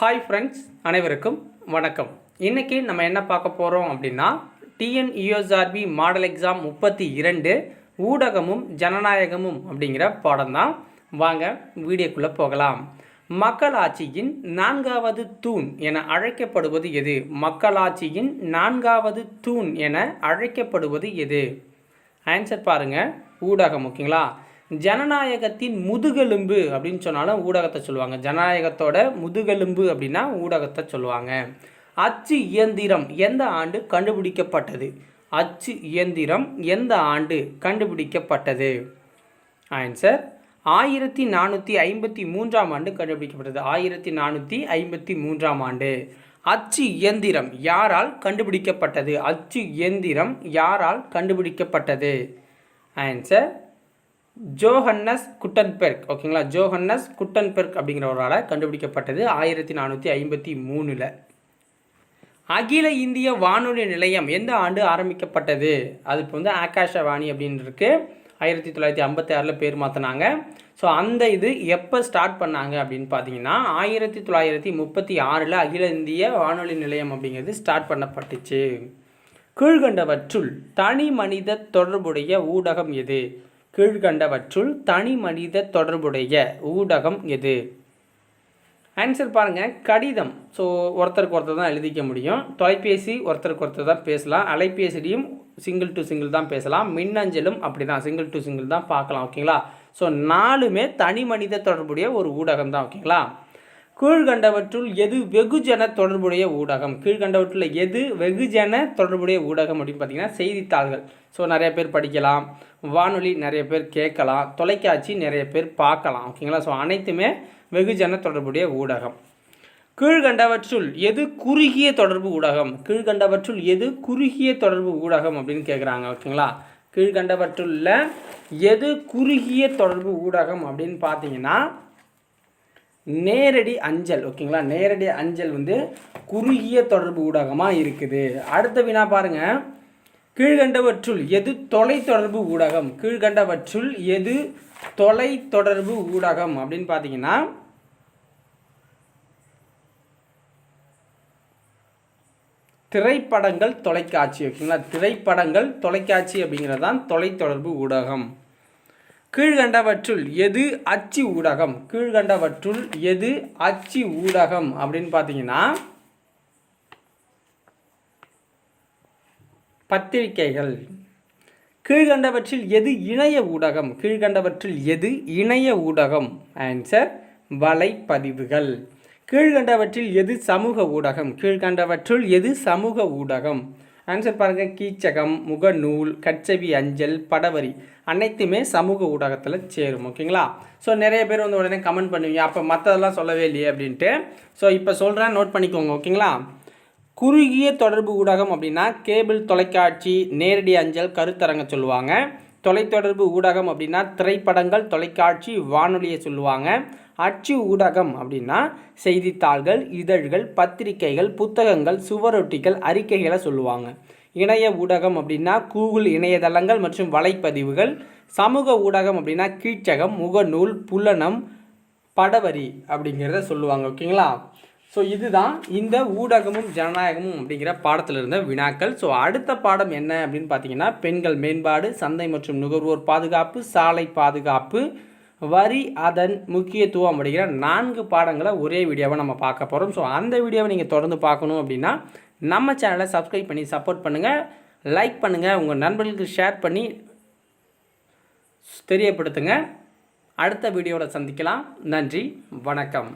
Hi friends அனைவருக்கும் வணக்கம். இன்றைக்கி நம்ம என்ன பார்க்க போகிறோம் அப்படின்னா டிஎன்இஎஸ்ஆர்பி மாடல் எக்ஸாம் முப்பத்தி இரண்டு ஊடகமும் ஜனநாயகமும் அப்படிங்கிற பாடம் தான். வாங்க வீடியோக்குள்ளே போகலாம். மக்களாட்சியின் நான்காவது தூண் என அழைக்கப்படுவது எது? மக்களாட்சியின் நான்காவது தூண் என அழைக்கப்படுவது எது? ஆன்சர் பாருங்க. ஊடகம் ஓகேங்களா ஜனநாயகத்தின் முதுகெலும்பு அப்படின்னு சொன்னாலும் ஊடகத்தை சொல்லுவாங்க. ஜனநாயகத்தோட முதுகெலும்பு அப்படின்னா ஊடகத்தை சொல்லுவாங்க. அச்சு இயந்திரம் எந்த ஆண்டு கண்டுபிடிக்கப்பட்டது? அச்சு இயந்திரம் எந்த ஆண்டு கண்டுபிடிக்கப்பட்டது? ஆன்சர் ஆயிரத்தி நானூற்றி ஐம்பத்தி மூன்றாம் ஆண்டு கண்டுபிடிக்கப்பட்டது. ஆயிரத்தி நானூற்றி ஐம்பத்தி மூன்றாம் ஆண்டு. அச்சு இயந்திரம் யாரால் கண்டுபிடிக்கப்பட்டது? அச்சு இயந்திரம் யாரால் கண்டுபிடிக்கப்பட்டது? Answer Johannes Gutenberg. ஓகேங்களா? ஜோஹன்னஸ் குட்டன்பெர்க் அப்படிங்கிறவரால் கண்டுபிடிக்கப்பட்டது ஆயிரத்தி நானூற்றி ஐம்பத்தி மூணில். அகில இந்திய வானொலி நிலையம் எந்த ஆண்டு ஆரம்பிக்கப்பட்டது? அது இப்போ வந்து ஆகாஷவாணி அப்படின்னு இருக்கு. ஆயிரத்தி தொள்ளாயிரத்தி ஐம்பத்தி ஆறில் பேர் மாற்றினாங்க ஸோ அந்த இது எப்போ ஸ்டார்ட் பண்ணாங்க அப்படின்னு பார்த்தீங்கன்னா ஆயிரத்தி தொள்ளாயிரத்தி முப்பத்தி ஆறில் அகில இந்திய வானொலி நிலையம் அப்படிங்கிறது ஸ்டார்ட் பண்ணப்பட்டுச்சு. கீழ்கண்டவற்றுள் தனி மனித தொடர்புடைய ஊடகம் எது? கீழ்கண்டவற்றுள் தனி மனித தொடர்புடைய ஊடகம் எது? ஆன்சர் பாருங்கள் கடிதம். ஸோ ஒருத்தருக்கு ஒருத்தர் தான் எழுதிக்க முடியும். தொலைபேசி ஒருத்தருக்கு ஒருத்தர் தான் பேசலாம். அலைபேசிலையும் சிங்கிள் டு சிங்கிள் தான் பேசலாம். மின்னஞ்சலும் அப்படி தான் சிங்கிள் டு சிங்கிள் தான் பார்க்கலாம். ஓகேங்களா ஸோ நாலுமே தனி மனித தொடர்புடைய ஒரு ஊடகம் தான் ஓகேங்களா கீழ்கண்டவற்றுள் எது வெகுஜன தொடர்புடைய ஊடகம்? கீழ்கண்டவற்றில் எது வெகுஜன தொடர்புடைய ஊடகம் அப்படின்னு பார்த்தீங்கன்னா செய்தித்தாள்கள். ஸோ நிறைய பேர் படிக்கலாம் வானொலி நிறைய பேர் கேட்கலாம் தொலைக்காட்சி நிறைய பேர் பார்க்கலாம். ஓகேங்களா ஸோ அனைத்துமே வெகுஜன தொடர்புடைய ஊடகம். கீழ்கண்டவற்றுள் எது குறுகிய தொடர்பு ஊடகம்? கீழ்கண்டவற்றுள் எது குறுகிய தொடர்பு ஊடகம் அப்படின்னு கேட்குறாங்க ஓகேங்களா கீழ்கண்டவற்றுள்ள எது குறுகிய தொடர்பு ஊடகம் அப்படின்னு பார்த்தீங்கன்னா நேரடி அஞ்சல் ஓகேங்களா? நேரடி அஞ்சல் வந்து குறுகிய தொடர்பு ஊடகமாக இருக்குது. அடுத்த வினா பாருங்க. கீழ்கண்டவற்றுள் எது தொலைத்தொடர்பு ஊடகம்? கீழ்கண்டவற்றுள் எது தொலைத்தொடர்பு ஊடகம்? அப்படின்னு பார்த்தீங்கன்னா திரைப்படங்கள் தொலைக்காட்சி ஓகேங்களா? திரைப்படங்கள் தொலைக்காட்சி அப்படிங்கிறது தான் தொலைத்தொடர்பு ஊடகம். கீழ்கண்டவற்றுள் எது அச்சு ஊடகம்? கீழ்கண்டவற்றுள் எது அச்சு ஊடகம்? அப்படின்னு பார்த்தீங்கன்னா பத்திரிகைகள். கீழ்கண்டவற்றில் எது இணைய ஊடகம்? கீழ்கண்டவற்றில் எது இணைய ஊடகம்? ஆன்சர் வலைப்பதிவுகள். கீழ்கண்டவற்றில் எது சமூக ஊடகம்? கீழ்கண்டவற்றுள் எது சமூக ஊடகம்? ஆன்சர் பாருங்கள் கீச்சகம் முகநூல் கச்சவி அஞ்சல் படவரி அனைத்துமே சமூக ஊடகத்தில் சேரும். ஓகேங்களா? ஸோ நிறைய பேர் வந்து உடனே கமெண்ட் பண்ணுவீங்க. அப்போ மற்றதெல்லாம் சொல்லவே இல்லையே அப்படின்ட்டு. ஸோ இப்போ சொல்கிறேன் நோட் பண்ணிக்கோங்க. ஓகேங்களா? குறுகிய தொடர்பு ஊடகம் அப்படின்னா கேபிள் தொலைக்காட்சி நேரடி அஞ்சல் கருத்தரங்க சொல்லுவாங்க. தொலைத்தொடர்பு ஊடகம் அப்படின்னா திரைப்படங்கள் தொலைக்காட்சி வானொலியை சொல்லுவாங்க. அச்சு ஊடகம் அப்படின்னா செய்தித்தாள்கள் இதழ்கள் பத்திரிகைகள் புத்தகங்கள் சுவரொட்டிகள் அறிக்கைகளை சொல்லுவாங்க. இணைய ஊடகம் அப்படின்னா கூகுள் இணையதளங்கள் மற்றும் வலைப்பதிவுகள். சமூக ஊடகம் அப்படின்னா கீழ்ச்சகம் முகநூல் புலனம் படவரி அப்படிங்கிறத சொல்லுவாங்க ஓகேங்களா? ஸோ இதுதான் இந்த ஊடகமும் ஜனநாயகமும் அப்படிங்கிற பாடத்தில் இருந்த வினாக்கள். ஸோ அடுத்த பாடம் என்ன அப்படின்னு பார்த்தீங்கன்னா பெண்கள் மேம்பாடு சந்தை மற்றும் நுகர்வோர் பாதுகாப்பு சாலை பாதுகாப்பு வரி அதன் முக்கியத்துவம் அப்படிங்கிற நான்கு பாடங்களை ஒரே வீடியோவை நம்ம பார்க்க போகிறோம் ஸோ அந்த வீடியோவை நீங்கள் தொடர்ந்து பார்க்கணும் அப்படின்னா நம்ம சேனலை சப்ஸ்கிரைப் பண்ணி சப்போர்ட் பண்ணுங்கள் லைக் பண்ணுங்கள் உங்கள் நண்பர்களுக்கு ஷேர் பண்ணி தெரியப்படுத்துங்க. அடுத்த வீடியோவில் சந்திக்கலாம். நன்றி. வணக்கம்.